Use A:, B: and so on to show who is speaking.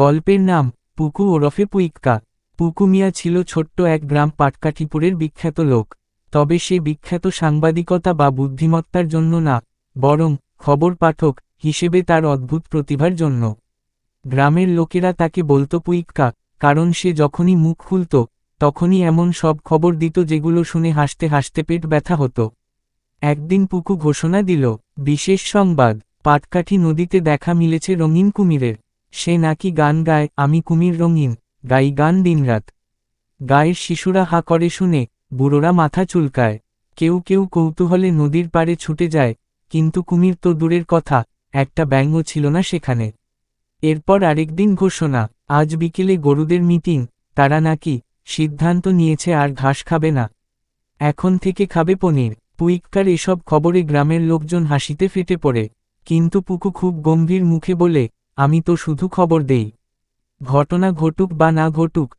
A: গল্পের নাম, পুকু ওরফে পুইক্কা। পুকু মিয়া ছিল ছোট্ট এক গ্রাম পাটকাঠিপুরের বিখ্যাত লোক। তবে সে বিখ্যাত সাংবাদিকতা বা বুদ্ধিমত্তার জন্য না, বরং খবর পাঠক হিসেবে তার অদ্ভুত প্রতিভার জন্য। গ্রামের লোকেরা তাকে বলতো পুইক্কা, কারণ সে যখনই মুখ খুলত, তখনই এমন সব খবর দিত যেগুলো শুনে হাসতে হাসতে পেট ব্যথা হতো। একদিন পুকু ঘোষণা দিল, বিশেষ সংবাদ, পাটকাঠি নদীতে দেখা মিলেছে রঙিন কুমিরের। সে নাকি গান গায়, আমি কুমির রঙিন, গাই গান দিনরাত। গায়ের শিশুরা হা করে শুনে, বুড়োরা মাথা চুলকায়। কেউ কেউ কৌতূহলে নদীর পাড়ে ছুটে যায়, কিন্তু কুমির তো দূরের কথা, একটা ব্যঙ্গ ছিল না সেখানে। এরপর আরেকদিন ঘোষণা, আজ বিকেলে গরুদের মিটিং, তারা নাকি সিদ্ধান্ত নিয়েছে আর ঘাস খাবে না। এখন থেকে খাবে পনির। পুইক্কার এসব খবরে গ্রামের লোকজন হাসিতে ফেটে পড়ে, কিন্তু পুকু খুব গম্ভীর মুখে বলে আমি তো শুধু খবর দেই। ঘটনা ঘটুক বা না ঘটুক